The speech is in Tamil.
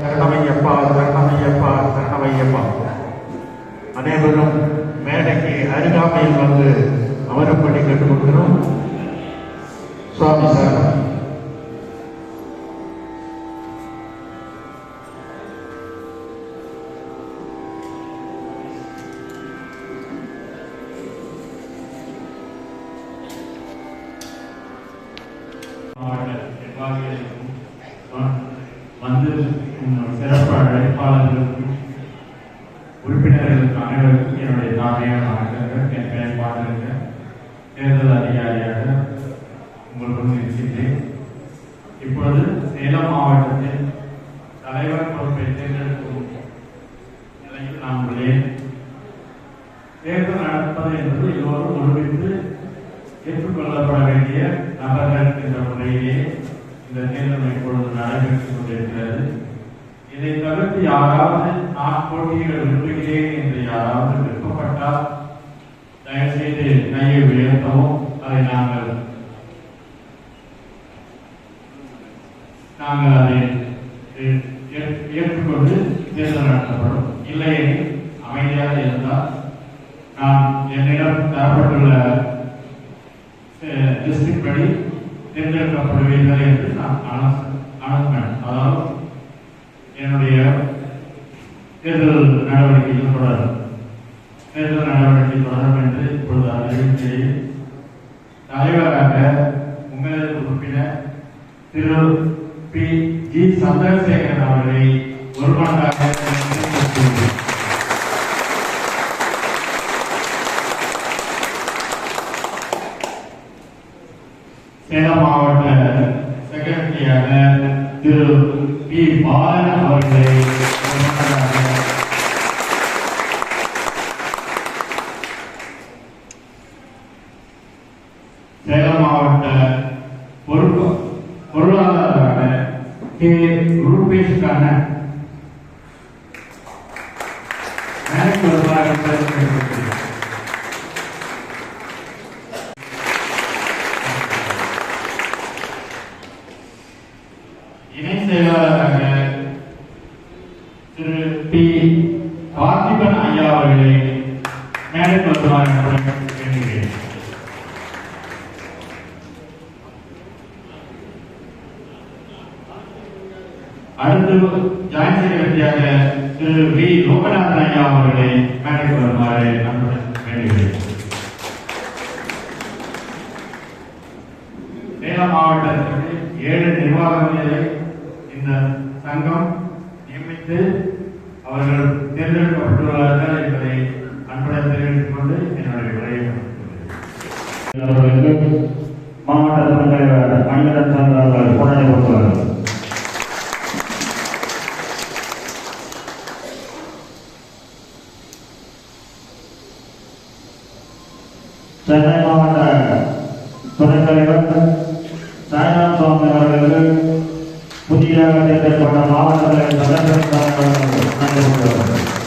சரணமையப்பா சரணமையப்பா சரணமையப்பா. அனைவரும் மேடைக்கு அருகாமையில் வந்து அமரப்படி கேட்டுக்கொள்கிறோம். சுவாமி சரணம். மாவட்ட நிர்வாகிகளுக்கும் வந்து சிறப்பு உறுப்பினர்களுக்கு அனைவருக்கும் என்னுடைய தாழ்மையான வணக்கங்கள் என் பெயர் தேர்தல் அதிகாரியாக உங்களுக்கு இருக்கின்றேன். இப்பொழுது சேலம் மாவட்டத்தில் தலைவர் பொறுப்பை தேர்ந்தெடுக்கும் நிலையில் நான் உள்ளேன். தேர்தல் நடப்பது என்பது எல்லோரும் ஒருமித்து ஏற்றுக்கொள்ளப்பட வேண்டிய நபர்கள் என்ற முறையிலே இந்த நேரம் இப்பொழுது நடைபெற்றுக் கொண்டிருக்கிறது இதை தவிர்த்து யாராவது நான் போட்டியிட விரும்புகிறேன் என்று யாராவது விருப்பப்பட்டால் தயவுசெய்து கையை உயர்த்தவும். அதை நாங்கள் நாங்கள் அதை ஏ- ஏற்- ஏற்றுக்கொண்டு தேர்தல் நடத்தப்படும். இல்லையெனில் அமைதியாக இருந்தால் நான் என்னிடம் தரப்பட்டுள்ள டிஸ்ட்ரிக்ட் படி தேர்ந்தெடுக்கப்படுவீர்கள் என்று நான் அனௌன்ஸ்மெண்ட் அதாவது என்னுடைய தேர்தல் நடவடிக்கைகள் தொடரும். தேர்தல் நடவடிக்கை தொடரும் என்று இப்பொழுது அறிவிக்கிறேன் தலைவராக உங்களது உறுப்பினர் திரு பி. ஜி. சந்திரசேகரன் அவர்களை ஒருமனதாக தேர்ந்தெடுத்துள்ளேன். சேலம் மாவட்ட செக்ரட்டரியாக திரு பி பாலன் அவர்களை சேலம் மாவட்ட பொறுப்பு பொருளாளராக கே. ரூபேஷ் கண்ணன் மேற்கு வருவாக பார்த்திபன் ஐயா அவர்களை மேடைக்கு வருவார் என்று வேண்டுகிறேன் அடுத்து ஜாயின் செக்ரட்டரியாக திரு வி. லோகநாதன் ஐயா அவர்களை மேடைக்கு வருமாறு அன்புடன் வேண்டுகிறேன் சேலம் மாவட்டத்திற்கு ஏழு நிர்வாகங்களை இந்த சங்கம் நியமித்து அவர்கள் தேர்ந்தெடுக்கப்பட்டுள்ளார்கள் என்பதை அன்புடன் தெரிவித்துக் கொண்டு என்னுடைய உரையை மாவட்ட தலைவர் மணிகண்டன் சார் அவர்கள் கொண்டாடி சென்னை மாவட்ட துணைத் தலைவர் சாய்நாத் சுவாமி அவர்களுக்கு புதிதாக தேர்ந்தெடுக்கப்பட்ட மாவட்ட தலைவர் சந்திரசேகர் Thank you.